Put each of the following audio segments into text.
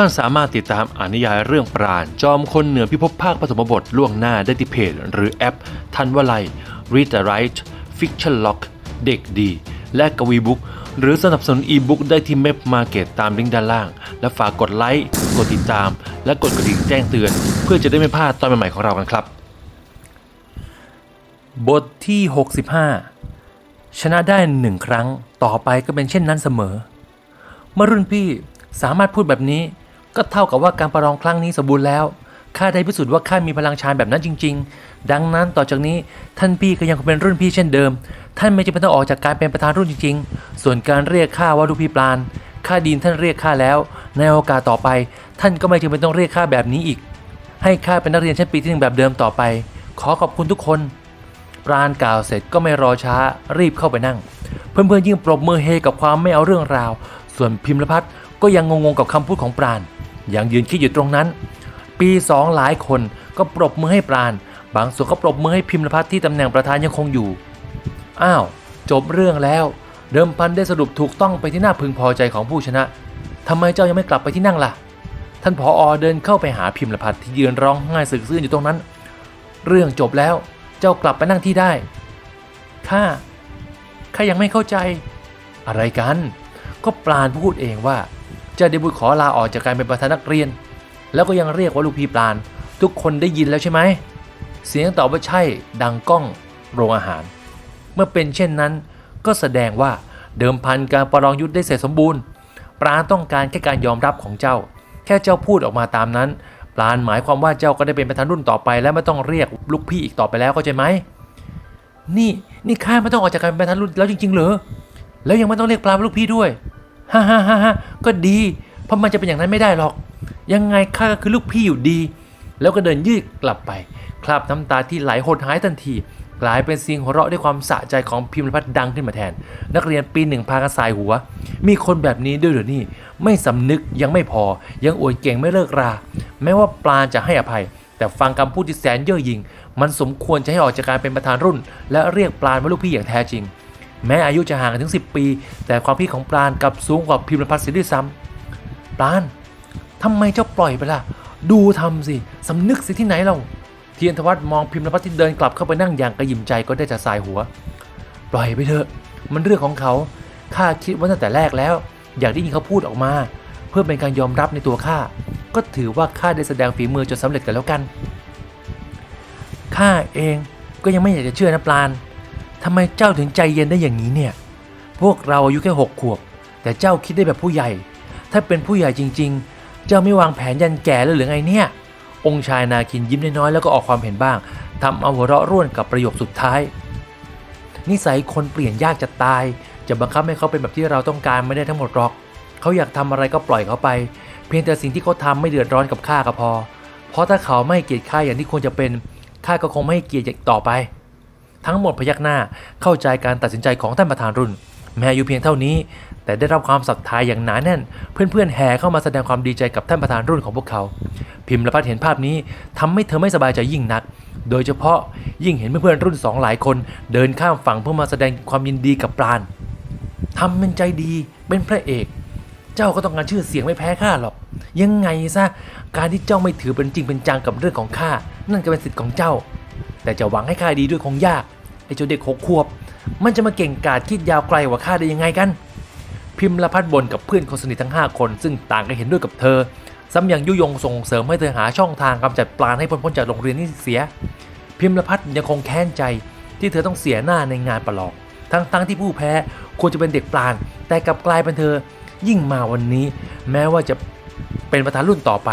ท่านสามารถติดตามอ่านนิยายเรื่องปราณ จอมคนเหนือพิภพภาคปฐมบทล่วงหน้าได้ที่เพจหรือแอป ทันวลัย Read the Right Fiction Lock เด็กดี และกวีบุ๊กหรือสนับสนุนอีบุ๊กได้ที่เมพมาเก็ตตามลิงก์ด้านล่าง และฝากกดไลค์ กดติดตาม และกดกระดิ่งแจ้งเตือน เพื่อจะได้ไม่พลาดตอนใหม่ๆของเรากันครับ บทที่ 65 ชนะได้หนึ่งครั้ง ต่อไปก็เป็นเช่นนั้นเสมอ เมื่อรุ่นพี่สามารถพูดแบบนี้ ก็เท่ากับว่าการประลองครั้งนี้สมบูรณ์แล้วข้าได้พิสูจน์ว่าข้ามีพลังชานแบบนั้นจริง ๆ ดังนั้นต่อจากนี้ท่านพี่ก็ยังคงเป็นรุ่นพี่เช่นเดิม ท่านไม่จำเป็นต้องออกจากการเป็นประธานรุ่นจริง ๆ ส่วนการเรียกข้าว่าลูกพี่ปราณข้าดีนท่านเรียกข้าแล้ว ในโอกาสต่อไป ท่านก็ไม่จำเป็นต้องเรียกข้าแบบนี้อีก ให้ข้าเป็นนักเรียนชั้นปีที่หนึ่งแบบเดิมต่อไป ขอขอบคุณทุกคน ปราณกล่าวเสร็จก็ไม่รอช้ารีบเข้าไปนั่ง เพื่อนๆยิ่งปรบมือเฮกับความไม่เอาเรื่องราว ส่วนพิมพ์พัฒน์ก็ยังงงๆกับคำพูดของปราณ ยังยืนคิดอยู่ตรงนั้น ปีสองหลายคนก็ปรบมือให้ปราณ บางส่วนก็ปรบมือให้พิมพ์พัฒน์ที่ตำแหน่งประธานยังคงอยู่ อ้าว จบเรื่องแล้ว เดิมพันได้สรุปถูกต้องไปที่น่าพึงพอใจของผู้ชนะทำไมเจ้ายังไม่กลับไปที่นั่งล่ะ ท่านผออเดินเข้าไปหาพิมพ์พัฒน์ที่ยืนร้องไห้สึกซื่นอยู่ตรงนั้น เรื่องจบแล้ว เจ้ากลับไปนั่งที่ได้ ข้า ข้ายังไม่เข้าใจ อะไรกัน ก็ปราณพูดเองว่า จะเดบุตขอลาออกจากการเป็นประธานนักเรียน แล้วก็ยังเรียกว่าลูกพี่ปราณทุกคนได้ยินแล้วใช่ไหม เสียงตอบว่าใช่ดังก้องโรงอาหาร เมื่อเป็นเช่นนั้น ก็แสดงว่าเดิมพันการประลองยุทธได้เสร็จสมบูรณ์ ปราณต้องการแค่การยอมรับของเจ้า แค่เจ้าพูดออกมาตามนั้น ปราณหมายความว่าเจ้าก็ได้เป็นประธานรุ่นต่อไปและไม่ต้องเรียกลูกพี่อีกต่อไปแล้วเข้าใจไหมนี่นี่ข้าไม่ต้องออกจากการเป็นประธานรุ่นแล้วจริงๆเหรอแล้วยังไม่ต้องเรียกปลาเป็นลูกพี่ด้วย ฮ่าฮ่าฮ่าฮ่าก็ดี เพราะมันจะเป็นอย่างนั้นไม่ได้หรอก ยังไงข้าก็คือลูกพี่อยู่ดี แล้วก็เดินยืดกลับไป คราบน้ำตาที่ไหลหดหายทันที กลายเป็นเสียงหัวเราะด้วยความสะใจของพิมพ์พัฒน์ดังขึ้นมาแทน นักเรียนปีหนึ่งพากันสายหัว มีคนแบบนี้ด้วยเหรือนี่ ไม่สำนึกยังไม่พอ ยังอวดเก่งไม่เลิกรา แม้ว่าปลาจะให้อภัย แต่ฟังคำพูดที่แสนเย่อหยิ่งมันสมควรจะให้ออกจากการเป็นประธานรุ่น และเรียกปลาว่าลูกพี่อย่างแท้จริง แม้อายุจะห่างกันถึง 10 ปี แต่ความพี่ของปราณกับสูงกว่าพิมพ์พัฒน์เสียด้วยซ้ำปราณทำไมเจ้าปล่อยไปล่ะ ดูทำสิสำนึกสิที่ไหนเราเทียนทวัฒน์มองพิมพ์พัฒน์ที่เดินกลับเข้าไปนั่งอย่างกระยิมใจก็ได้จะสายหัว ปล่อยไปเถอะ มันเรื่องของเขาข้าคิดว่าตั้งแต่แรกแล้ว อยากได้ยินเขาพูดออกมา เพื่อเป็นการยอมรับในตัวข้าก็ถือว่าข้าได้แสดงฝีมือจนสำเร็จกันแล้วกันข้าเองก็ยังไม่อยากจะเชื่อนะปราณ ทำไมเจ้าถึงใจเย็นได้อย่างนี้เนี่ย พวกเราอายุแค่หกขวบ แต่เจ้าคิดได้แบบผู้ใหญ่ ถ้าเป็นผู้ใหญ่จริง ๆ เจ้าไม่วางแผนยันแก่แล้วหรือไงเนี่ย องค์ชายนาคินยิ้มน้อยๆแล้วก็ออกความเห็นบ้างทำเอาหัวเราะร่วนกับประโยคสุดท้าย นิสัยคนเปลี่ยนยากจะตาย จะบังคับให้เขาเป็นแบบที่เราต้องการไม่ได้ทั้งหมดหรอก เขาอยากทำอะไรก็ปล่อยเขาไป เพียงแต่สิ่งที่เขาทำไม่เดือดร้อนกับข้าก็พอ เพราะถ้าเขาไม่เกลียรติข้าอย่างที่ควรจะเป็นข้าก็คงไม่ให้เกียรติต่อไป ทั้งหมดพยักหน้าเข้าใจการตัดสินใจของท่านประธานรุ่น แม้อายุเพียงเท่านี้ แต่ได้รับความศรัทธาอย่างหนาแน่น เพื่อนๆแห่เข้ามาแสดงความดีใจกับท่านประธานรุ่นของพวกเขา พิมพ์และพัดเห็นภาพนี้ทำให้เธอไม่สบายใจยิ่งนัก โดยเฉพาะยิ่งเห็นเพื่อนๆรุ่นสองหลายคน เดินข้ามฝั่งเพื่อมาแสดงความยินดีกับปราณทำเป็นใจดีเป็นพระเอก เจ้าก็ต้องการชื่อเสียงไม่แพ้ข้าหรอก ยังไงซะ การที่เจ้าไม่ถือเป็นจริงเป็นจังกับเรื่องของข้า นั่นก็เป็นสิทธิ์ของเจ้า แต่จะหวังให้ข้าดีด้วยคงยาก ไอ้เจ้าเด็กหกขวบ มันจะมาเก่งกาจคิดยาวไกลกว่าข้าได้ยังไงกัน พิมพ์ละพัดบนกับเพื่อนคนสนิททั้ง 5 คนซึ่งต่างก็เห็นด้วยกับเธอซ้ำยังยุยงส่งเสริมให้เธอหาช่องทางกำจัดปลาให้พ้นพ้นจากโรงเรียนนี่เสีย พิมพ์ละพัดยังคงแค้นใจที่เธอต้องเสียหน้าในงานประลองทั้งๆที่ผู้แพ้ควรจะเป็นเด็กปลาน แต่กลับกลายเป็นเธอยิ่งมาวันนี้ แม้ว่าจะเป็นประธานรุ่นต่อไป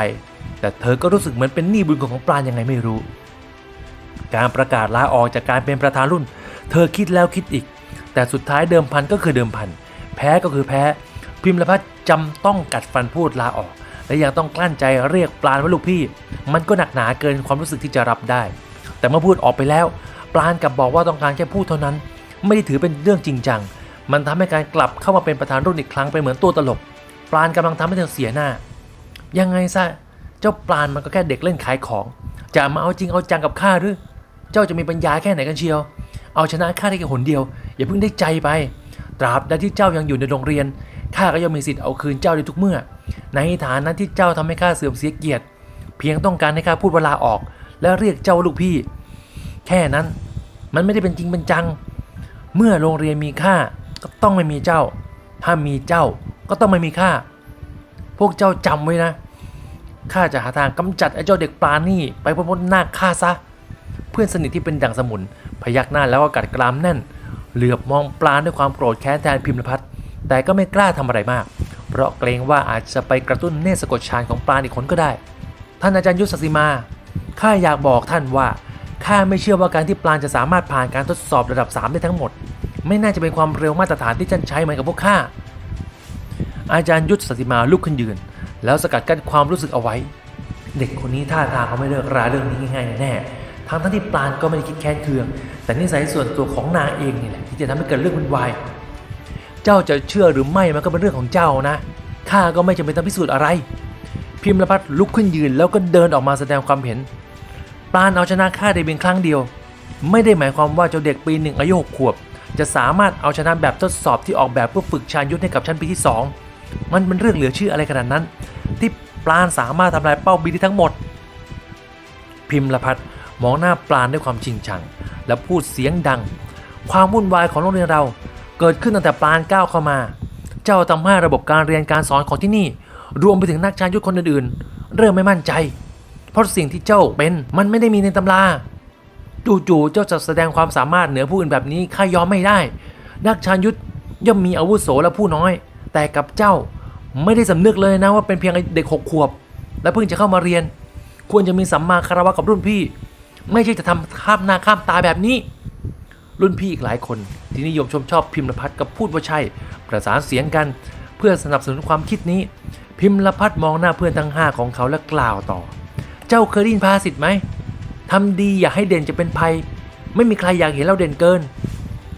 แต่เธอก็รู้สึกเหมือนเป็นหนี้บุญคุณของปลานยังไงไม่รู้ การประกาศลาออกจากการเป็นประธานรุ่น เธอคิดแล้วคิดอีก แต่สุดท้ายเดิมพันก็คือเดิมพัน แพ้ก็คือแพ้ พิมพ์ละพัฒจำต้องกัดฟันพูดลาออก และยังต้องกลั้นใจเรียกปลานว่าลูกพี่ มันก็หนักหนาเกินความรู้สึกที่จะรับได้ แต่เมื่อพูดออกไปแล้ว ปลานกลับบอกว่าต้องการแค่พูดเท่านั้น ไม่ได้ถือเป็นเรื่องจริงจัง มันทำให้การกลับเข้ามาเป็นประธานรุ่นอีกครั้งเป็นเหมือนตัวตลก ปลานกำลังทำให้เธอเสียหน้า ยังไงซะ เจ้าปลานมันก็แค่เด็กเล่นขายของ จะมาเอาจริงเอาจังกับข้าหรือ เจ้าจะมีปัญญาแค่ไหนกันเชียว เอาชนะข้าได้แค่หนเดียว อย่าเพิ่งได้ใจไป ตราบใดที่เจ้ายังอยู่ในโรงเรียน ข้าก็ย่อมมีสิทธิ์เอาคืนเจ้าได้ทุกเมื่อ ในฐานะที่เจ้าทำให้ข้าเสื่อมเสียเกียรติ เพียงต้องการให้ข้าพูดเวลาออก และเรียกเจ้าลูกพี่ แค่นั้น มันไม่ได้เป็นจริงเป็นจัง เมื่อโรงเรียนมีค่าก็ต้องไม่มีเจ้า ถ้ามีเจ้าก็ต้องไม่มีข้า พวกเจ้าจำไว้นะ ข้าจะหาทางกำจัดไอ้เจ้าเด็กปลานี่ไปพ้นหน้าข้าซะ พื่อนสนิทที่เป็นดั่งสมุน พยักหน้าแล้วก็กัดกรามแน่น เหลือบมองปลาด้วยความโกรธแค้นแทนพิมพ์พัฒน์แต่ก็ไม่กล้าทำอะไรมาก เพราะเกรงว่าอาจจะไปกระตุ้นเนตรสะกดฌานของปลาอีกคนก็ได้ ท่านอาจารย์ยุทธศิมาข้าอยากบอกท่านว่าข้าไม่เชื่อว่าการที่ปลาจะสามารถผ่านการทดสอบระดับ 3 ได้ทั้งหมด ไม่น่าจะเป็นความเร็วมาตรฐานที่ท่านใช้เหมือนกับพวกข้าอาจารย์ยุทธสติมาลุกขึ้นยืน แล้วสกัดกั้นความรู้สึกเอาไว้ เด็กคนนี้ท่าทางเขาไม่เลิกราเรื่องนี้ง่ายแน่ ทั้งทั้งที่ปลานก็ไม่ได้คิดแค้นเคือง แต่นิสัยส่วนตัวของนางเองนี่แหละที่จะทำให้เกิดเรื่องวุ่นวาย เจ้าจะเชื่อหรือไม่มันก็เป็นเรื่องของเจ้านะข้าก็ไม่จำเป็นต้องพิสูจน์อะไร พิมพ์ละพัดลุกขึ้นยืนแล้วก็เดินออกมาแสดงความเห็นปลานเอาชนะข้าได้เพียงครั้งเดียว ไม่ได้หมายความว่าเจ้าเด็กปีหนึ่งอายุหกขวบ จะสามารถเอาชนะแบบทดสอบที่ออกแบบเพื่อฝึกชาญยุทธให้กับชั้นปีที่สองมันเป็นเรื่องเหลือเชื่ออะไรขนาดนั้น ที่ปลานสามารถทำลายเป้าบินได้ทั้งหมด พิมพ์ละพัด มองหน้าปลานด้วยความจริงชัง และพูดเสียงดัง ความวุ่นวายของโรงเรียนเรา เกิดขึ้นตั้งแต่ปลานก้าวเข้ามา เจ้าทำให้ระบบการเรียนการสอนของที่นี่ รวมไปถึงนักชายุทธคนอื่นๆ เริ่มไม่มั่นใจ เพราะสิ่งที่เจ้าเป็นมันไม่ได้มีในตำราจู่ๆเจ้าจะแสดงความสามารถเหนือผู้อื่นแบบนี้ข้ายอมไม่ได้ นักชายุทธย่อมมีอาวุโสและผู้น้อย แต่กับเจ้าไม่ได้สำนึกเลยนะว่าเป็นเพียงเด็กหกขวบ และเพิ่งจะเข้ามาเรียน ควรจะมีสัมมาคารวะกับรุ่นพี่ ไม่ใช่จะทำข้ามหน้าข้ามตาแบบนี้ รุ่นพี่อีกหลายคนที่นิยมชมชอบพิมพ์ละพัดกับพูดว่าใช่ ประสานเสียงกัน เพื่อสนับสนุนความคิดนี้ พิมพ์ละพัดมองหน้าเพื่อนทั้งห้าของเขาและกล่าวต่อ เจ้าเคยได้ยินภาษิตไหมทำดีอย่าให้เด่นจะเป็นภัย ไม่มีใครอยากเห็นเราเด่นเกิน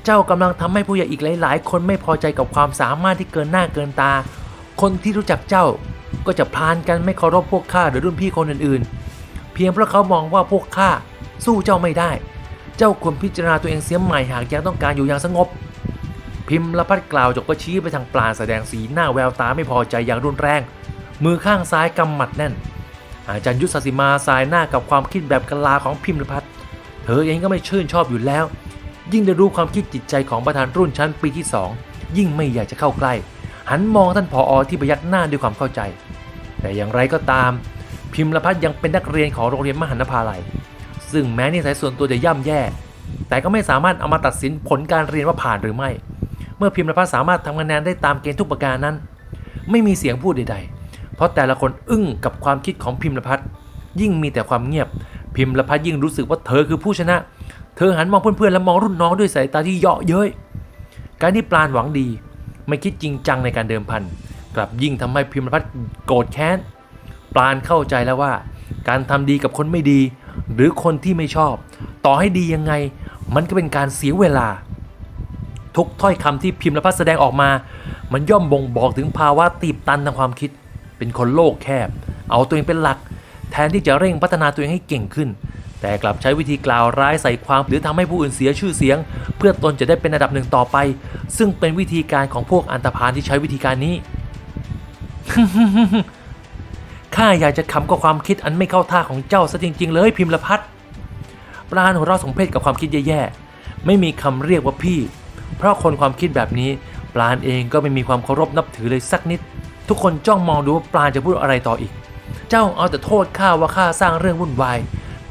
เจ้ากำลังทำให้ผู้ใหญ่อีกหลาย ๆ คนไม่พอใจกับความสามารถที่เกินหน้าเกินตา คนที่รู้จักเจ้าก็จะพลานกันไม่เคารพพวกข้าหรือรุ่นพี่คนอื่น ๆ เพียงเพราะเขามองว่าพวกข้า สู้เจ้าไม่ได้ เจ้าควรพิจารณาตัวเองเสียใหม่หากยังต้องการอยู่อย่างสงบ พิมพ์ละพัดกล่าวจบก็ชี้ไปทางปลาแสดงสีหน้าแววตาไม่พอใจอย่างรุนแรง มือข้างซ้ายกำหมัดแน่น อาจารย์ยุทธศสิมาสายหน้ากับความคิดแบบกลาของพิมพ์ละพัดเธอเองก็ไม่ชื่นชอบอยู่แล้ว ยิ่งได้รู้ความคิดจิตใจของประธานรุ่นชั้นปีที่สองยิ่งไม่อยากจะเข้าใกล้ หันมองท่านผออที่พยักหน้าด้วยความเข้าใจ แต่อย่างไรก็ตาม พิมพ์ละพัดยังเป็นนักเรียนของโรงเรียนมหันตภาลัย ซึ่งแม้นิสัยส่วนตัวจะย่ำแย่ แต่ก็ไม่สามารถเอามาตัดสินผลการเรียนว่าผ่านหรือไม่ เมื่อพิมพ์ละพัดสามารถทำคะแนนได้ตามเกณฑ์ทุกประการนั้น ไม่มีเสียงพูดใด ๆ เพราะแต่ละคนอึ้งกับความคิดของพิมพ์ละพัดยิ่งมีแต่ความเงียบ พิมพ์ละพัดยิ่งรู้สึกว่าเธอคือผู้ชนะ เธอหันมองเพื่อนๆและมองรุ่นน้องด้วยสายตาที่เยาะเย้ยการที่ปลานหวังดี ไม่คิดจริงจังในการเดิมพันกลับยิ่งทำให้พิมพ์ละพัดโกรธแค้นปลานเข้าใจแล้วว่า การทำดีกับคนไม่ดี หรือคนที่ไม่ชอบ ต่อให้ดียังไง มันก็เป็นการเสียเวลา ทุกถ้อยคำที่พิมพ์และพัดแสดงออกมา มันย่อมบ่งบอกถึงภาวะตีบตันทางความคิด เป็นคนโลกแคบ เอาตัวเองเป็นหลัก แทนที่จะเร่งพัฒนาตัวเองให้เก่งขึ้น แต่กลับใช้วิธีกล่าวร้ายใส่ความหรือทำให้ผู้อื่นเสียชื่อเสียง เพื่อตนจะได้เป็นอันดับหนึ่งต่อไป ซึ่งเป็นวิธีการของพวกอันธพาลที่ใช้วิธีการนี้ ข้าอยากจะขำกับความคิดอันไม่เข้าท่าของเจ้าซะจริง ๆ เลยพิมพ์ละพัดปราณหัวเราะสมเพศกับความคิดแย่ๆไม่มีคำเรียกว่าพี่ เพราะคนความคิดแบบนี้ ปราณเองก็ไม่มีความเคารพนับถือเลยสักนิด ทุกคนจ้องมองดูว่าปราณจะพูดอะไรต่ออีก เจ้าเอาแต่โทษข้าว่าข้าสร้างเรื่องวุ่นวาย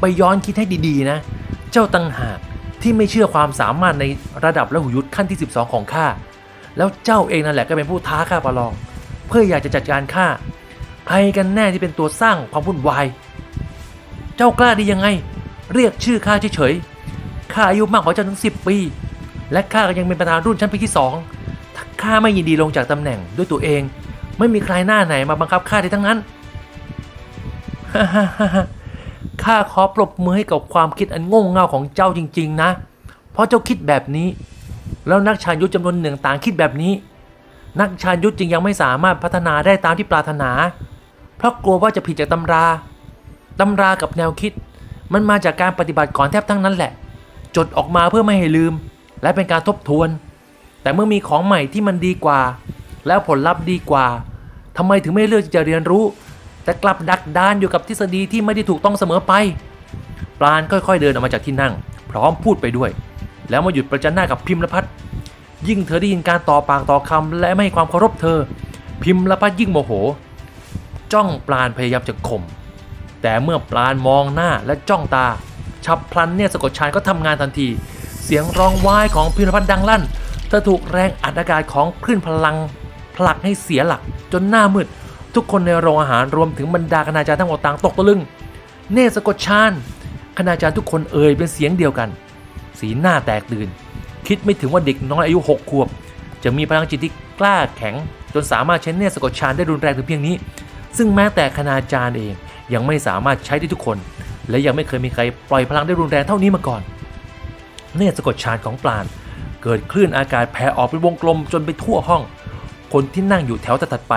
ไปย้อนคิดให้ดีๆนะ เจ้าตั้งหากที่ไม่เชื่อความสามารถในระดับและหุยุทธขั้นที่ 12 ของข้าแล้วเจ้าเองนั่นแหละก็เป็นผู้ท้าข้าประลอง เพื่ออยากจะจัดการข้า ใครกันแน่ที่เป็นตัวสร้างความวุ่นวาย เจ้ากล้าดียังไง เรียกชื่อข้าเฉยๆ ข้าอายุมากกว่าเจ้าถึงสิปี และข้าก็ยังเป็นประธานรุ่นชั้นปีที่สองถ้าข้าไม่ยินดีลงจากตำแหน่งด้วยตัวเอง ไม่มีใครหน้าไหนมาบังคับข้าได้ทั้งนั้นข้าขอปรบมือให้กับความคิดอันโง่เง่าของเจ้าจริง ๆ นะ เพราะเจ้าคิดแบบนี้ แล้วนักชาญยุทธจำนวนหนึ่งต่างคิดแบบนี้ นักชาญยุทธจึงยังไม่สามารถพัฒนาได้ตามที่ปรารถนา เพราะกลัวว่าจะผิดจากตำรา ตำรากับแนวคิด มันมาจากการปฏิบัติก่อนแทบทั้งนั้นแหละ จดออกมาเพื่อไม่ให้ลืม และเป็นการทบทวน แต่เมื่อมีของใหม่ที่มันดีกว่า แล้วผลลัพธ์ดีกว่าทำไมถึงไม่เลือกที่จะเรียนรู้ แต่กลับดักดานอยู่กับทฤษฎีที่ไม่ได้ถูกต้องเสมอไปปราณค่อยๆเดินออกมาจากที่นั่ง พร้อมพูดไปด้วย แล้วมาหยุดประจันหน้ากับพิมพ์ละพัดยิ่งเธอได้ยินการต่อปากต่อคำและไม่ให้ความเคารพเธอ พิมพ์ละพัดยิ่งโมโห จ้องปราณพยายามจะข่มแต่เมื่อปราณมองหน้าและจ้องตา ฉับพลันเนี่ยสะกดชานก็ทำงานทันที เสียงร้องว้ายของพิมพ์ละพัดดังลั่นเธอถูกแรงอัดอากาศของคลื่นพลังผลักให้เสียหลักจนหน้ามืด ทุกคนในโรงอาหารรวมถึงบรรดาคณาจารย์ทั้งหมดต่างตกตะลึง เนสะกดชานคณาจารย์ทุกคนเอ่ยเป็นเสียงเดียวกัน สีหน้าแตกตื่น คิดไม่ถึงว่าเด็กน้อยอายุ 6 ขวบ จะมีพลังจิตที่กล้าแข็ง จนสามารถใช้เนสะกดชานได้รุนแรงถึงเพียงนี้ ซึ่งแม้แต่คณาจารย์เองยังไม่สามารถใช้ได้ทุกคน และยังไม่เคยมีใครปล่อยพลังได้รุนแรงเท่านี้มาก่อน เนตรสะกดชานของปราณเกิดคลื่นอากาศแผ่ออกเป็นวงกลมจนไปทั่วห้อง คนที่นั่งอยู่แถวถัดไป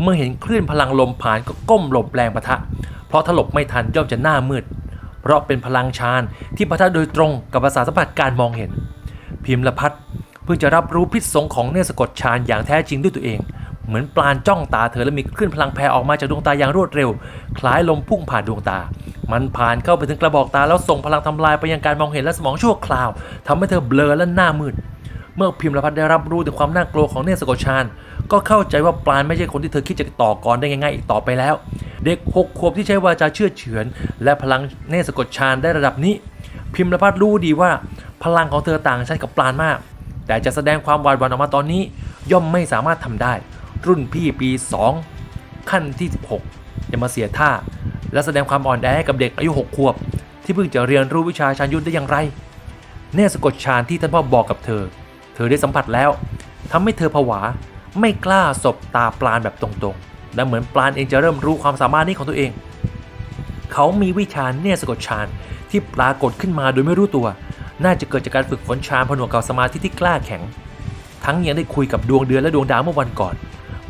เมื่อเห็นคลื่นพลังลมผ่านก็ก้มหลบแรงปะทะ เพราะถลบไม่ทันย่อมจะหน้ามืด เพราะเป็นพลังชานที่ปะทะโดยตรงกับประสาสัมผัสการมองเห็น พิมพ์ละพัดเพื่อจะรับรู้พิษสงของเนตรสะกดชานอย่างแท้จริงด้วยตัวเอง เหมือนปลานจ้องตาเธอและมีคลื่นพลังแผ่ออกมาจากดวงตาอย่างรวดเร็ว คล้ายลมพุ่งผ่านดวงตา มันผ่านเข้าไปถึงกระบอกตาแล้วส่งพลังทำลายไปยังการมองเห็นและสมองชั่วคราวทำให้เธอเบลอและหน้ามืด เมื่อพิมพ์ละพัดได้รับรู้ถึงความน่ากลัวของเนสะกดชานก็เข้าใจว่าปลานไม่ใช่คนที่เธอคิดจะต่อกรได้ง่ายๆอีกต่อไปแล้ว เด็กหกขวบที่ใช้วาจาเชื่อเฉือน และพลังเนสะกดชานได้ระดับนี้ พิมพ์ละพัดรู้ดีว่า พลังของเธอต่างชั้นกับปลานมาก แต่จะแสดงความหวาดหวั่นออกมาตอนนี้ ย่อมไม่สามารถทำได้ รุ่นพี่ปี 2 ขั้นที่ 16จะมาเสียท่า และแสดงความอ่อนแอให้กับเด็กอายุ 6 ขวบ ที่เพิ่งจะเรียนรู้วิชาชาญยุทธได้อย่างไรเนตรสะกดชานที่ท่านพ่อบอกกับเธอ เธอได้สัมผัสแล้วทำให้เธอผวา ไม่กล้าสบตาปลานแบบตรงๆ และเหมือนปลานเองจะเริ่มรู้ความสามารถนี้ของตัวเอง เขามีวิชาเนตรสะกดฌานที่ปรากฏขึ้นมาโดยไม่รู้ตัว น่าจะเกิดจากการฝึกฝนฌานผนวกกับสมาธิที่กล้าแข็ง ทั้งยังได้คุยกับดวงเดือนและดวงดาวเมื่อวันก่อน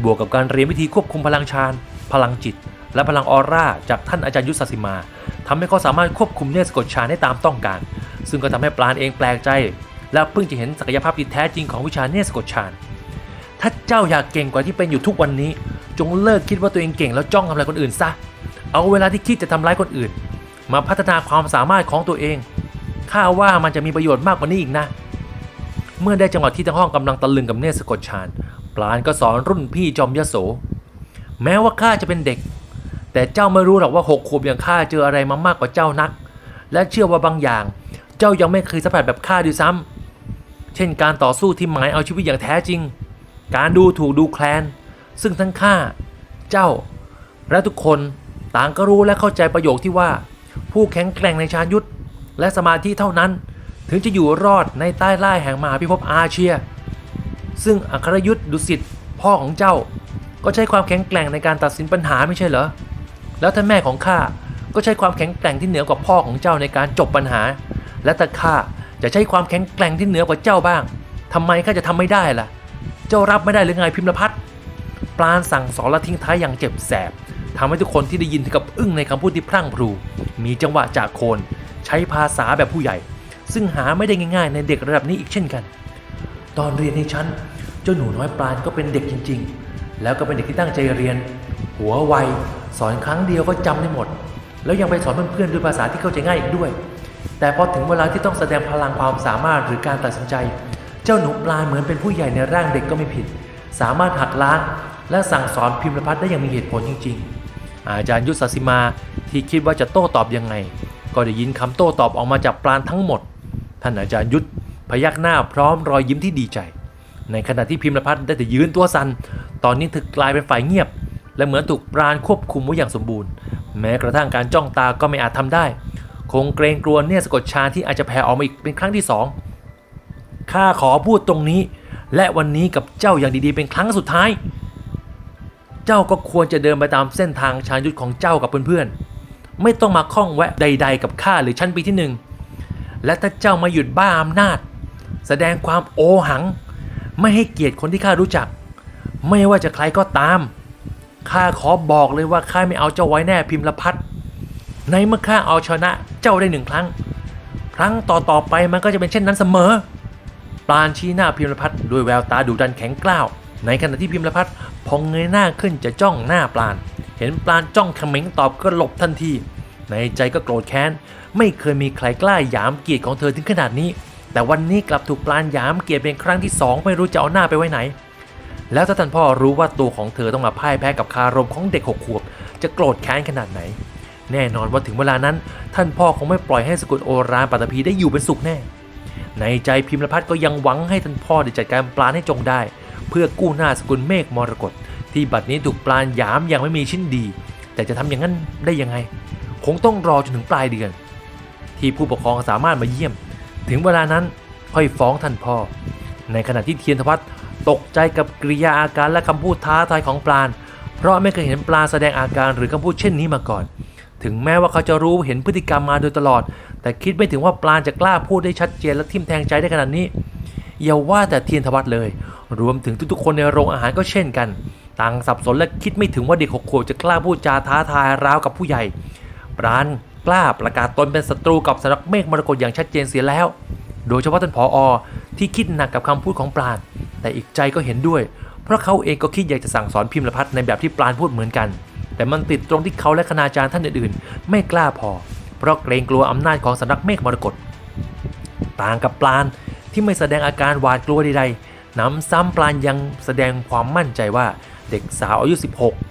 บวกกับการเรียนวิธีควบคุมพลังฌาน พลังจิต และพลังออร่าจากท่านอาจารย์ยุทธศสิมาทำให้เขาสามารถควบคุมเนสกดฌานได้ตามต้องการ ซึ่งก็ทำให้ปลานเองแปลกใจ และเพิ่งจะเห็นศักยภาพที่แท้จริงของวิชาเนสกดฌาน ถ้าเจ้าอยากเก่งกว่าที่เป็นอยู่ทุกวันนี้ จงเลิกคิดว่าตัวเองเก่งแล้วจ้องทำลายคนอื่นซะ เอาเวลาที่คิดจะทำร้ายคนอื่น มาพัฒนาความสามารถของตัวเอง ข้าว่ามันจะมีประโยชน์มากกว่านี้อีกนะเมื่อได้จังหวะที่ทั้งห้องกำลังตะลึงกับเนสกดฌาน ปราณก็สอนรุ่นพี่จอมยโส แม้ว่าข้าจะเป็นเด็ก แต่เจ้าไม่รู้หรอกว่าหกขวบอย่างข้าเจออะไรมามากกว่าเจ้านัก และเชื่อว่าบางอย่าง เจ้ายังไม่เคยสัมผัสแบบข้าด้วยซ้ำเช่นการต่อสู้ที่หมายเอาชีวิตอย่างแท้จริง การดูถูกดูแคลน ซึ่งทั้งข้า เจ้า และทุกคนต่างก็รู้และเข้าใจประโยคที่ว่า ผู้แข็งแกร่งในชาญยุทธและสมาธิเท่านั้น ถึงจะอยู่รอดในใต้ล่ายแห่งมหาพิภพอาเชีย ซึ่งอัครยุทธดุสิตพ่อของเจ้า ก็ใช้ความแข็งแกร่งในการตัดสินปัญหาไม่ใช่เหรอ แล้วท่านแม่ของข้าก็ใช้ความแข็งแกร่งที่เหนือกว่าพ่อของเจ้าในการจบปัญหา และแต่ข้าจะใช้ความแข็งแกร่งที่เหนือกว่าเจ้าบ้างทำไมข้าจะทำไม่ได้ล่ะ เจ้ารับไม่ได้หรือไงพิมพ์พัฒน์ปราณสั่งสอนและทิ้งท้ายอย่างเจ็บแสบทำให้ทุกคนที่ได้ยินถึงกับอึ้งในคำพูดที่พรั่งพรู มีจังหวะจากโคน ใช้ภาษาแบบผู้ใหญ่ ซึ่งหาไม่ได้ง่าย ๆ ในเด็กระดับนี้อีกเช่นกัน ตอนเรียนในชั้น เจ้าหนูน้อยปราณก็เป็นเด็กจริง ๆ แล้วก็เป็นเด็กที่ตั้งใจเรียน หัวไวสอนครั้งเดียวก็จำได้หมด แล้วยังไปสอนเพื่อนๆด้วยภาษาที่เข้าใจง่ายอีกด้วย แต่พอถึงเวลาที่ต้องแสดงพลังความสามารถหรือการตัดสินใจ เจ้าหนูปลาเหมือนเป็นผู้ใหญ่ในร่างเด็กก็ไม่ผิด สามารถหักล้างและสั่งสอนพิมพ์พัฒน์ได้อย่างมีเหตุผลจริง ๆ อาจารย์ยุทธศิมาที่คิดว่าจะโต้ตอบยังไง ก็ได้ยินคำโต้ตอบออกมาจากปราณทั้งหมด ท่านอาจารย์ยุทธพยักหน้าพร้อมรอยยิ้มที่ดีใจ ในขณะที่พิมพ์ละพัฒได้แต่ยืนตัวสัน่นตอนนี้เธอกลายเป็นฝ่ายเงียบ และเหมือนถูกปราณควบคุมไว้อย่างสมบูรณ์ แม้กระทั่งการจ้องตาก็ไม่อาจทำได้ คงเกรงกลัวเนี่ยสะกดชาที่อาจจะแผ่ออกมาอีกเป็นครั้งที่สองข้าขอพูดตรงนี้ และวันนี้กับเจ้าอย่างดีๆเป็นครั้งสุดท้าย เจ้าก็ควรจะเดินไปตามเส้นทางชาญยุทธของเจ้ากับเพื่อนๆ ไม่ต้องมาข้องแวะใด ๆ กับข้าหรือชั้นปีที่หนึ่งและถ้าเจ้ามาหยุดบ้าอำนาจ แสดงความโอหัง ไม่ให้เกียรติคนที่ข้ารู้จัก ไม่ว่าจะใครก็ตามข้าขอบอกเลยว่าข้าไม่เอาเจ้าไว้แน่พิมพ์ละพัดในเมื่อข้าเอาชนะเจ้าได้หนึ่งครั้ง ครั้งต่อๆไปมันก็จะเป็นเช่นนั้นเสมอปราณชี้หน้าพิมพ์พัฒน์ด้วยแววตาดุดันแข็งกล้าว ในขณะที่พิมพ์ละพัฒน์พองเงยหน้าขึ้นจะจ้องหน้าปลานเห็นปลานจ้องเขม็งตอบก็หลบทันที ในใจก็โกรธแค้น ไม่เคยมีใครกล้าหยามเกียรติของเธอถึงขนาดนี้ แต่วันนี้กลับถูกปลานยามเกียรติเป็นครั้งที่สองไม่รู้จะเอาหน้าไปไว้ไหน แล้วถ้าท่านพ่อรู้ว่าตัวของเธอต้องมาพ่ายแพ้กับคารมของเด็กหกขวบ จะโกรธแค้นขนาดไหน แน่นอนว่าถึงเวลานั้น ท่านพ่อคงไม่ปล่อยให้สกุลโอรานปัตภีได้อยู่เป็นสุขแน่ ในใจพิมพ์ละพัฒก็ยังหวังให้ท่านพ่อได้จัดการปลานให้จงได้ เพื่อกู้หน้าสกุลเมฆมรกตที่บัดนี้ถูกปลานยามอย่างไม่มีชิ้นดี แต่จะทำอย่างนั้นได้ยังไง คงต้องรอจนถึงปลายเดือน ที่ผู้ปกครองสามารถมาเยี่ยม ถึงเวลานั้นค่อยฟ้องท่านพ่อ ในขณะที่เทียนทวัฒน์ตกใจกับกริยาอาการและคำพูดท้าทายของปลาเพราะไม่เคยเห็นปลาแสดงอาการหรือคำพูดเช่นนี้มาก่อน ถึงแม้ว่าเขาจะรู้เห็นพฤติกรรมมาโดยตลอด แต่คิดไม่ถึงว่าปลาจะกล้าพูดได้ชัดเจนและทิ่มแทงใจได้ขนาดนี้อย่าว่าแต่เทียนทวัฒน์เลย รวมถึงทุกๆ คนในโรงอาหารก็เช่นกัน ต่างสับสนและคิดไม่ถึงว่าเด็กหกขวบจะกล้าพูดจาท้าทายราวกับผู้ใหญ่ปราณ กล้าประกาศตนเป็นศัตรูกับสำนักเมฆมรกตอย่างชัดเจนเสียแล้ว โดยเฉพาะท่านผออที่คิดหนักกับคำพูดของปราณแต่อีกใจก็เห็นด้วย เพราะเขาเองก็คิดอยากจะสั่งสอนพิมพ์ละพัฒน์ในแบบที่ปราณพูดเหมือนกัน แต่มันติดตรงที่เขาและคณาจารย์ท่านอื่นๆ ไม่กล้าพอ เพราะเกรงกลัวอำนาจของสำนักเมฆมรกตต่างกับปราณที่ไม่แสดงอาการหวาดกลัวใดๆน้ำซ้ำปราณยังแสดงความมั่นใจว่าเด็กสาวอายุ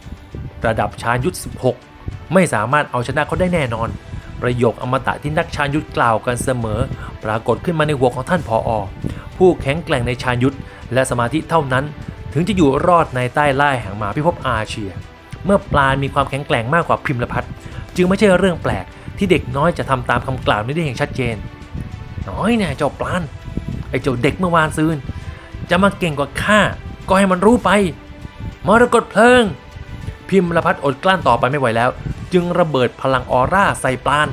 16 ระดับชาญยุทธ16 ไม่สามารถเอาชนะเขาได้แน่นอน ประโยคอมตะที่นักชาญยุทธกล่าวกันเสมอ ปรากฏขึ้นมาในหัวของท่านผออผู้แข็งแกร่งในชาญยุทธและสมาธิเท่านั้น ถึงจะอยู่รอดในใต้ล่าแห่งหมาพิภพอาเชีย เมื่อปลานมีความแข็งแกร่งมากกว่าพิมพ์ละพัฒจึงไม่ใช่เรื่องแปลกที่เด็กน้อยจะทำตามคำกล่าวนี้ได้อย่างชัดเจน น้อยเนี่ยเจ้าปลานไอ้เจ้าเด็กเมื่อวานซืนจะมาเก่งกว่าข้าก็ให้มันรู้ไปมรกตเพลิง พิมพ์ละพัฒน์อดกลั้นต่อไปไม่ไหวแล้ว จึงระเบิดพลังออร่าใส่ปลาน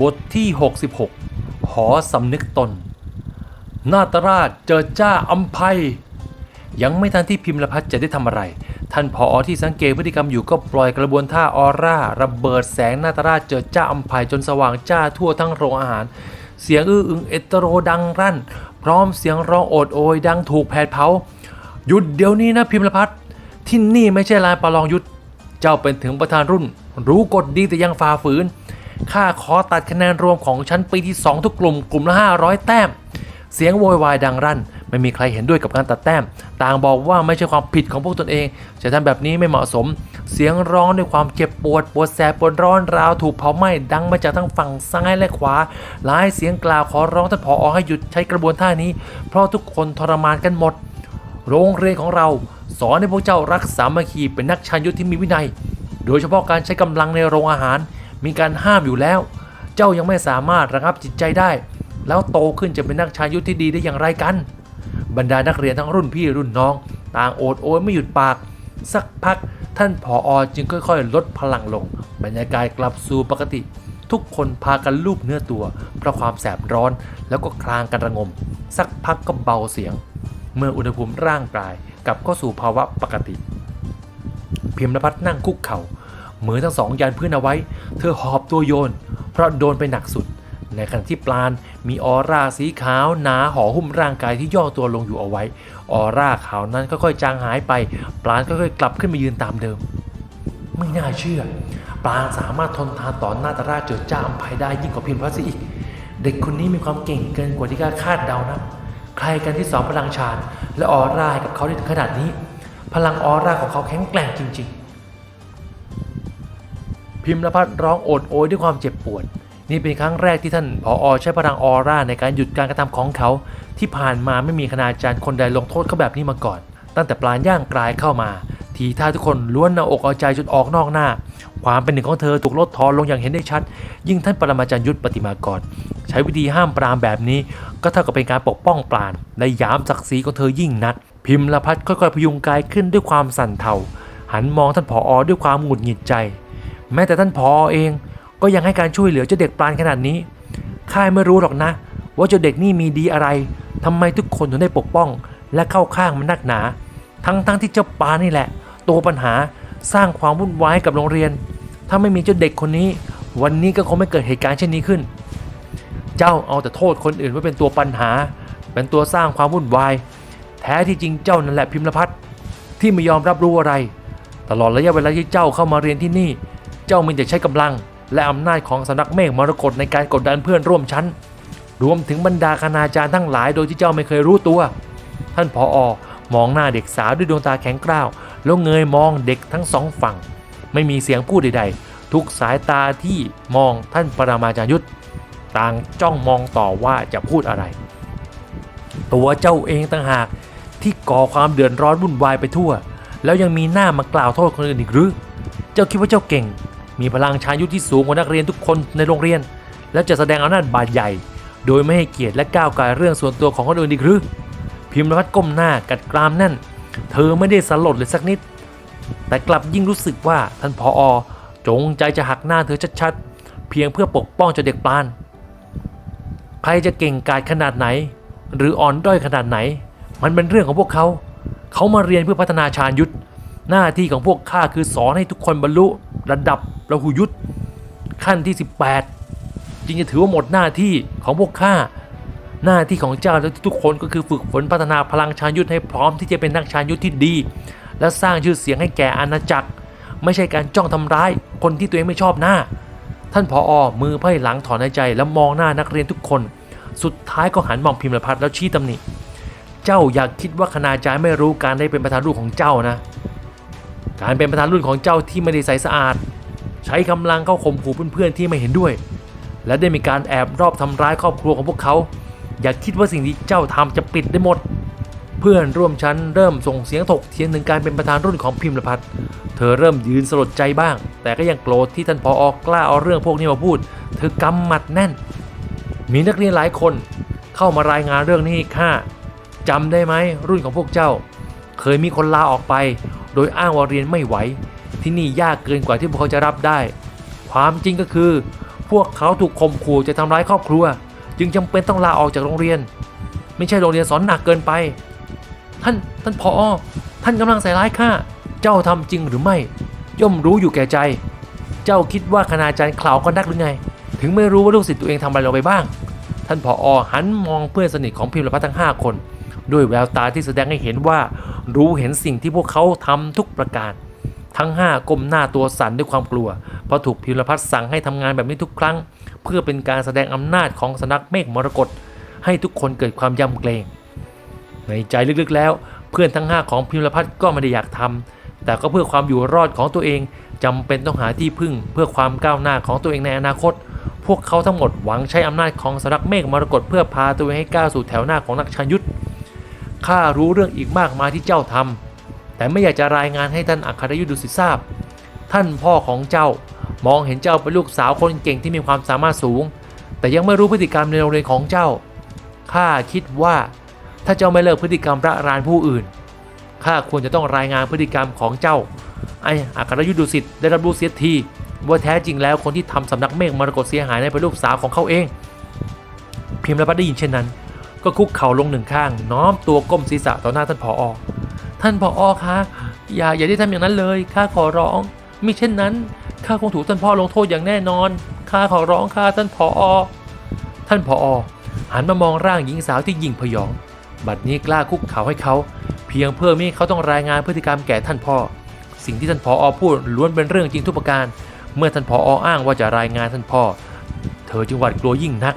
บทที่ 66 หอสำนึกตน นาตราชเจอจ้าอัมภัย ยังไม่ทันที่พิมพ์ละพัฒจะได้ทำอะไร ท่านผออที่สังเกตพฤติกรรมอยู่ก็ปล่อยกระบวนท่าออร่า ระเบิดแสงนาตราชเจอจ้าอัมภัยจนสว่างจ้าทั่วทั้งโรงอาหาร เสียงอื้ออึงเอตโรดังรั่น พร้อมเสียงร้องโอดโอยดังถูกแผดเผา หยุดเดี๋ยวนี้นะพิมพ์ลพัฒน์ที่นี่ไม่ใช่ลานประลองยุทธเจ้าเป็นถึงประธานรุ่น รู้กฎดีแต่ยังฝ่าฝืนข้าขอตัดคะแนนรวมของชั้นปีที่ 2 ทุกกลุ่มกลุ่มละ 500 แต้ม เสียงโวยวายดังรั่น ไม่มีใครเห็นด้วยกับการตัดแต้ม ต่างบอกว่าไม่ใช่ความผิดของพวกตนเองจะทำแบบนี้ไม่เหมาะสม เสียงร้องด้วยความเจ็บปวดปวดแสบปวดร้อนราวถูกเผาไหม้ดังมาจากทั้งฝั่งซ้ายและขวา หลายเสียงกล่าวขอร้องท่านผอให้หยุดใช้กระบวนท่านี้ เพราะทุกคนทรมานกันหมด โรงเรียนของเราสอนให้พวกเจ้ารักสามัคคีเป็นนักชาญยุทธที่มีวินัย โดยเฉพาะการใช้กำลังในโรงอาหาร มีการห้ามอยู่แล้ว เจ้ายังไม่สามารถระงับจิตใจได้ แล้วโตขึ้นจะเป็นนักชาญยุทธที่ดีได้อย่างไรกัน บรรดานักเรียนทั้งรุ่นพี่รุ่นน้อง ต่างโอดโอยไม่หยุดปาก สักพักท่านผออจึงค่อยๆ ลดพลังลง บรรยากาศกลับสู่ปกติ ทุกคนพากันลูบเนื้อตัวเพราะความแสบร้อนแล้วก็คลางกันระงม สักพักก็เบาเสียง เมื่ออุณหภูมิร่างกายกลับเข้าสู่ภาวะปกติ พิมพ์นภัทรนั่งคุกเข่ามือทั้งสองยันพื้นเอาไว้ เธอหอบตัวโยน เพราะโดนไปหนักสุด ในขณะที่ปลานมีออร่าสีขาวหนาห่อหุ้มร่างกายที่ย่อตัวลงอยู่เอาไว้ ออร่าขาวนั้นค่อยๆจางหายไป ปลานค่อยๆกลับขึ้นมายืนตามเดิม ไม่น่าเชื่อ ปลานสามารถทนทานต่อหน้าตาราเจิดจ้าอัมภัยได้ยิ่งกว่าพิมพ์พัสอีก เด็กคนนี้มีความเก่งเกินกว่าที่ข้าคาดเดานะ ใครกันที่สอนพลังฌานและออร่าให้กับเขาได้ถึงขนาดนี้ พลังออร่าของเขาแข็งแกร่งจริง ๆ พิมพ์ละพัดร้องโอดโอยด้วยความเจ็บปวด นี่เป็นครั้งแรกที่ท่านผออใช้พลังออร่าในการหยุดการกระทำของเขา ที่ผ่านมาไม่มีคณาจารย์คนใดลงโทษเขาแบบนี้มาก่อน ตั้งแต่ปลานย่างกลายเข้ามาทีท่าทุกคนล้วนเอาอกเอาใจจนออกนอกหน้า ความเป็นหนึ่งของเธอถูกลดทอนลงอย่างเห็นได้ชัด ยิ่งท่านปรมาจารย์ยุทธปฏิมากร ใช้วิธีห้ามปรามแบบนี้ ก็เท่ากับเป็นการปกป้องปราณและยามศักดิ์ศรีของเธอยิ่งนัก พิมพ์ละพัดค่อยๆพยุงกายขึ้นด้วยความสั่นเทาหันมองท่านผออด้วยความหงุดหงิดใจ แม้แต่ท่านผอเอง ก็ยังให้การช่วยเหลือเจ้าเด็กปราณขนาดนี้ข้าไม่รู้หรอกนะ ว่าเจ้าเด็กนี่มีดีอะไรทำไมทุกคนถึงได้ปกป้อง และเข้าข้างมันนักหนา ทั้งๆทที่เจ้าปานี่แหละ ตัวปัญหาสร้างความวุ่นวายให้กับโรงเรียน ถ้าไม่มีเจ้าเด็กคนนี้ วันนี้ก็คงไม่เกิดเหตุการณ์เช่นนี้ขึ้น เจ้าเอาแต่โทษคนอื่นว่าเป็นตัวปัญหา เป็นตัวสร้างความวุ่นวาย แท้ที่จริงเจ้านั่นแหละพิมพ์พัฒที่ไม่ยอมรับรู้อะไร ตลอดระยะเวลาที่เจ้าเข้ามาเรียนที่นี่ เจ้ามีแต่ใช้กำลัง และอำนาจของสำนักเมฆมรกตในการกดดันเพื่อนร่วมชั้น รวมถึงบรรดาคณาจารย์ทั้งหลายโดยที่เจ้าไม่เคยรู้ตัว ท่านผออมองหน้าเด็กสาวด้วยดวงตาแข็งกร้าวแล้วเงยมองเด็กทั้งสองฝั่ง ไม่มีเสียงพูดใดๆ ทุกสายตาที่มองท่านปรามาจารย์ยุทธ ต่างจ้องมองต่อว่าจะพูดอะไร ตัวเจ้าเองต่างหากที่ก่อความเดือดร้อนวุ่นวายไปทั่ว แล้วยังมีหน้ามากล่าวโทษคนอื่นอีกหรือ เจ้าคิดว่าเจ้าเก่ง มีพลังชายุทธที่สูงกว่านักเรียนทุกคนในโรงเรียน แล้วจะแสดงอำนาจบาดใหญ่ โดยไม่ให้เกียรติและก้าวไก่ายเรื่องส่วนตัวของคนอื่นอีกหรือ พิมพ์พัฒน์ก้มหน้ากัดกรามแน่น เธอไม่ได้สลดเลยสักนิด แต่กลับยิ่งรู้สึกว่าท่านผออจงใจจะหักหน้าเธอชัดๆ เพียงเพื่อปกป้องเจ้าเด็กปาน ใครจะเก่งกาจขนาดไหน หรืออ่อนด้อยขนาดไหน มันเป็นเรื่องของพวกเขา เขามาเรียนเพื่อพัฒนาชาญยุทธหน้าที่ของพวกข้าคือสอนให้ทุกคนบรรลุระดับระหุยุทธขั้นที่ 18 จึงจะถือว่าหมดหน้าที่ของพวกข้าหน้าที่ของเจ้าและทุกคนก็คือฝึกฝนพัฒนาพลังชาญยุทธให้พร้อมที่จะเป็นนักชาญยุทธที่ดี และสร้างชื่อเสียงให้แก่อาณาจักร ไม่ใช่การจ้องทำร้ายคนที่ตัวเองไม่ชอบหน้า ท่านผออมือไพ่หลังถอนหายใจแล้วมองหน้านักเรียนทุกคน สุดท้ายก็หันมองพิมพ์ละพัฒน์แล้วชี้ตำหนิ เจ้าอยากคิดว่าคณาจารย์ไม่รู้การได้เป็นประธานรุ่นของเจ้านะ การเป็นประธานรุ่นของเจ้าที่ไม่ได้ใสสะอาด ใช้กำลังเข้าข่มขู่เพื่อนๆที่ไม่เห็นด้วย และได้มีการแอบรอบทำร้ายครอบครัวของพวกเขา อย่าคิดว่าสิ่งที่เจ้าทำจะปิดได้หมดเพื่อนร่วมชั้นเริ่มส่งเสียงถกเถียงถึงการเป็นประธานรุ่นของพิมพ์ละพัฒน์เธอเริ่มยืนสลดใจบ้าง แต่ก็ยังโกรธที่ท่านพออกล้าเอาเรื่องพวกนี้มาพูดเธอกำหมัดแน่น มีนักเรียนหลายคนเข้ามารายงานเรื่องนี้ข้าจำได้ไหมรุ่นของพวกเจ้า เคยมีคนลาออกไป โดยอ้างว่าเรียนไม่ไหว ที่นี่ยากเกินกว่าที่พวกเขาจะรับได้ ความจริงก็คือ พวกเขาถูกข่มขู่จะทำร้ายครอบครัว จึงจำเป็นต้องลาออกจากโรงเรียน ไม่ใช่โรงเรียนสอนหนักเกินไป ท่านท่านพออท่านกำลังใส่ร้ายข้าเจ้าทำจริงหรือไม่ ย่อมรู้อยู่แก่ใจ เจ้าคิดว่าคณาจารย์ข่าวก็นักหรือไง ถึงไม่รู้ว่าลูกศิษย์ตัวเองทำอะไรลงไปบ้าง ท่านผออหันมองเพื่อนสนิทของพิมพ์ละพัฒน์ทั้ง 5 คน ด้วยแววตาที่แสดงให้เห็นว่า รู้เห็นสิ่งที่พวกเขาทำทุกประการ ทั้ง 5ก้มหน้าตัวสั่นด้วยความกลัว เพราะถูกพิมพ์ละพัฒน์สั่งให้ทำงานแบบนี้ทุกครั้ง เพื่อเป็นการแสดงอำนาจของสนักเมฆมรกตให้ทุกคนเกิดความยำเกรงในใจลึกๆแล้ว เพื่อนทั้ง 5 ของพิมพ์ละพัฒน์ก็ไม่ได้อยากทำ แต่ก็เพื่อความอยู่รอดของตัวเองจำเป็นต้องหาที่พึ่ง เพื่อความก้าวหน้าของตัวเองในอนาคต พวกเขาทั้งหมดหวังใช้อำนาจของสำนักเมฆมรกตเพื่อพาตัวเองให้ก้าวสู่แถวหน้าของนักชาญยุทธข้ารู้เรื่องอีกมากมายที่เจ้าทำแต่ไม่อยากจะรายงานให้ท่านอัครยุทธดุสิตทราบ ท่านพ่อของเจ้ามองเห็นเจ้าเป็นลูกสาวคนเก่งที่มีความสามารถสูง แต่ยังไม่รู้พฤติกรรมในโรงเรียนของเจ้าข้าคิดว่าถ้าเจ้าไม่เลิกพฤติกรรมระรานผู้อื่น ข้าควรจะต้องรายงานพฤติกรรมของเจ้า ไอ้อัครยุทธดุสิตได้รับรู้เสียทีว่าแท้จริงแล้วคนที่ทำสำนักเมฆมรกตเสียหายนั้นเป็นลูกสาวของเขาเอง พิมพ์และพัดได้ยินเช่นนั้น ก็คุกเข่าลงหนึ่งข้าง น้อมตัวก้มศีรษะต่อหน้าท่านผออท่านผออคะอย่าอย่าได้ทำอย่างนั้นเลยข้าขอร้องมิเช่นนั้นข้าคงถูกท่านพ่อลงโทษอย่างแน่นอนข้าขอร้องข้าท่านผออท่านผออหันมามองร่างหญิงสาวที่ยิ่งพยอง บัดนี้กล้าคุกเข่าให้เขา เพียงเพื่อไม่เขาต้องรายงานพฤติกรรมแก่ท่านพ่อ สิ่งที่ท่านผออพูดล้วนเป็นเรื่องจริงทุกประการ เมื่อท่านผอออ้างว่าจะรายงานท่านพ่อ เธอจึงหวาดกลัวยิ่งนัก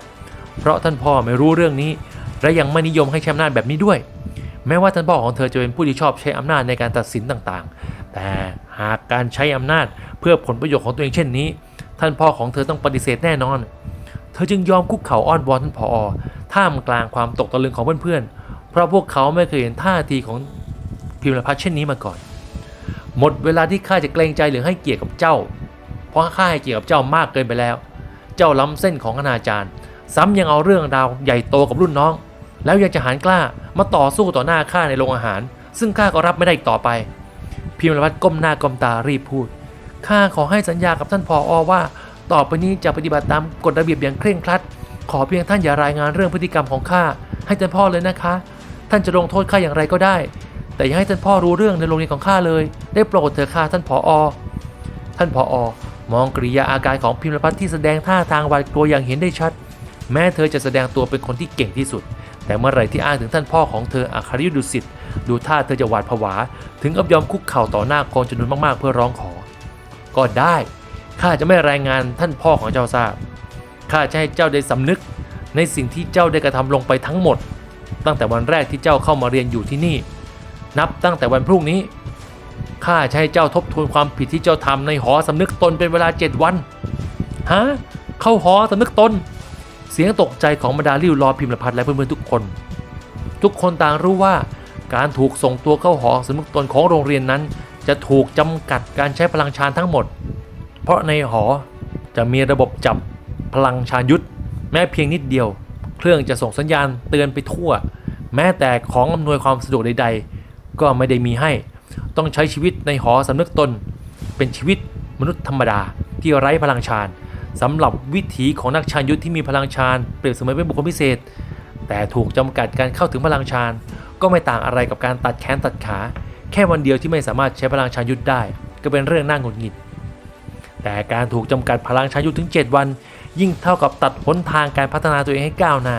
เพราะท่านพ่อไม่รู้เรื่องนี้ และยังไม่นิยมให้ใช้อำนาจแบบนี้ด้วย แม้ว่าท่านพ่อของเธอจะเป็นผู้ที่ชอบใช้อำนาจในการตัดสินต่างๆ แต่หากการใช้อำนาจเพื่อผลประโยชน์ของตัวเองเช่นนี้ ท่านพ่อของเธอต้องปฏิเสธแน่นอน เธอจึงยอมคุกเข่าอ้อนวอนท่านผอ ท่ามกลางความตกตะลึงของเพื่อนๆ เพราะพวกเขาไม่เคยเห็นท่าทีของพิมพ์พัฒน์เช่นนี้มาก่อน หมดเวลาที่ข้าจะเกรงใจหรือให้เกียรติกับเจ้า เพราะข้าให้เกียรติกับเจ้ามากเกินไปแล้ว เจ้าล้ำเส้นของอนาจารย์ ซ้ำยังเอาเรื่องราวใหญ่โตกับรุ่นน้อง แล้วยังจะหารกล้ามาต่อสู้ต่อหน้าข้าในโรงอาหาร ซึ่งข้าก็รับไม่ได้อีกต่อไป พิมพ์พัฒน์ก้มหน้าก้มตารีบพูดข้าขอให้สัญญากับท่านผออว่า ต่อไปนี้จะปฏิบัติตามกฎระเบียบอย่างเคร่งครัด ขอเพียงท่านอย่ารายงานเรื่องพฤติกรรมของข้าให้ท่านพ่อเลยนะคะ ท่านจะลงโทษข้าอย่างไรก็ได้ แต่อย่าให้ท่านพ่อรู้เรื่องในโรงเรียนของข้าเลย ได้โปรดเถอะค่ะท่านผออท่านผออมองกริยาอาการของพิมพ์พัฒน์ที่แสดงท่าทางหวาดกลัวอย่างเห็นได้ชัด แม้เธอจะแสดงตัวเป็นคนที่เก่งที่สุด แต่เมื่อไหร่ที่อ้างถึงท่านพ่อของเธออัครยุทธดุสิตดูท่าเธอจะหวาดผวา ถึงกับยอมคุกเข่าต่อหน้าคนจำนวนมากๆ เพื่อร้องขอ ก็ได้ข้าจะไม่รายงานท่านพ่อของเจ้าทราบข้าจะให้เจ้าได้สำนึกในสิ่งที่เจ้าได้กระทำลงไปทั้งหมด ตั้งแต่วันแรกที่เจ้าเข้ามาเรียนอยู่ที่นี่ นับตั้งแต่วันพรุ่งนี้ข้าจะให้เจ้าทบทวนความผิดที่เจ้าทำในหอสำนึกตนเป็นเวลาเจ็ดวันฮะเข้าหอสำนึกตน เสียงตกใจของบรรดาลิ้วรอพิมพ์ละพัดและเพื่อนๆทุกคน ทุกคนต่างรู้ว่าการถูกส่งตัวเข้าหอสำนึกตนของโรงเรียนนั้น จะถูกจำกัดการใช้พลังชานทั้งหมด เพราะในหอจะมีระบบจับพลังชานยุทธแม้เพียงนิดเดียว เครื่องจะส่งสัญญาณเตือนไปทั่ว แม้แต่ของอำนวยความสะดวกใด ๆ ก็ไม่ได้มีให้ ต้องใช้ชีวิตในหอสำนึกตน เป็นชีวิตมนุษย์ธรรมดาที่ไร้พลังชานสำหรับวิถีของนักชานยุทธที่มีพลังชานเปรียบเสมือนเป็นบุคคลพิเศษ แต่ถูกจำกัดการเข้าถึงพลังชานก็ไม่ต่างอะไรกับการตัดแขนตัดขา แค่วันเดียวที่ไม่สามารถใช้พลังชานยุทธได้ ก็เป็นเรื่องน่าหงุดหงิด แต่การถูกจำกัดพลังชานยุทธถึง 7 วัน ยิ่งเท่ากับตัดหนทางการพัฒนาตัวเองให้ก้าวหน้า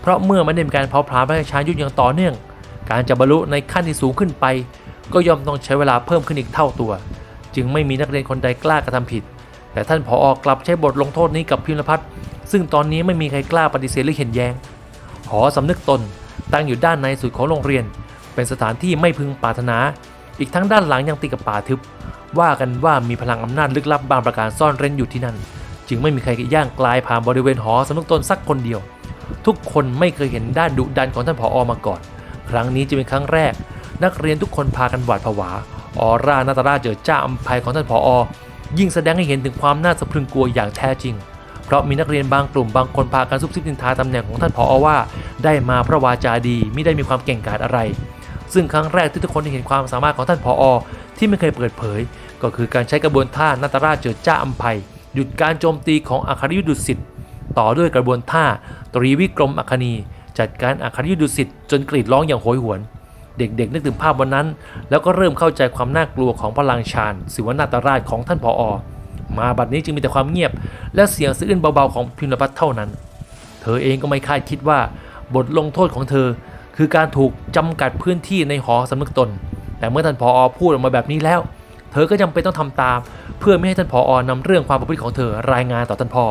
เพราะเมื่อไม่ได้มีการเผาผลาญพลังชายุทธอย่างต่อเนื่อง การจะบรรลุในขั้นที่สูงขึ้นไป ก็ย่อมต้องใช้เวลาเพิ่มขึ้นอีกเท่าตัว จึงไม่มีนักเรียนคนใดกล้ากระทำผิด แต่ท่านผออกลับใช้บทลงโทษนี้กับพิมพ์พัฒน์ซึ่งตอนนี้ไม่มีใครกล้าปฏิเสธหรือเห็นแย้ง หอสำนึกตนตั้งอยู่ด้านในสุดของโรงเรียน เป็นสถานที่ไม่พึงปรารถนา อีกทั้งด้านหลังยังติดกับป่าทึบ ว่ากันว่ามีพลังอำนาจลึกลับบางประการซ่อนเร้นอยู่ที่นั่น จึงไม่มีใครย่างกลายผ่านบริเวณหอสำนึกตนสักคนเดียว ทุกคนไม่เคยเห็นด้านดุดันของท่านผออมาก่อน ครั้งนี้จะเป็นครั้งแรก นักเรียนทุกคนพากันหวาดผวาออร่านาตาราเจิดจ้าอำไพของท่านผอยิ่งแสดงให้เห็นถึงความน่าสะพรึงกลัวอย่างแท้จริง เพราะมีนักเรียนบางกลุ่มบางคนพากันซุบซิบนินทาตำแหน่งของท่านผอว่า ได้มาเพราะวาจาดีไม่ได้มีความเก่งกาจอะไร ซึ่งครั้งแรกที่ทุกคนได้เห็นความสามารถของท่านผอที่ไม่เคยเปิดเผย ก็คือการใช้กระบวนท่านาตราชเจิดจ้าอัมภัย หยุดการโจมตีของอัครยุทธดุสิตต่อด้วยกระบวนท่าตรีวิกรมอัคนี จัดการอัครยุทธดุสิตจนกรีดร้องอย่างโหยหวน เด็กๆนึกถึงภาพวันนั้น แล้วก็เริ่มเข้าใจความน่ากลัวของพลังชาญสิวนาตราชของท่านผอมาบัดนี้จึงมีแต่ความเงียบ และเสียงสะอื้นเบาๆของพิมพ์พัฒน์เท่านั้น เธอเองก็ไม่คาดคิดว่าบทลงโทษของเธอ คือการถูกจำกัดพื้นที่ในหอสำนึกตน แต่เมื่อท่านผอพูดออกมาแบบนี้แล้ว เธอก็จำเป็นต้องทำตาม เพื่อไม่ให้ท่านผออนำเรื่องความประพฤติของเธอรายงานต่อท่านพ่อ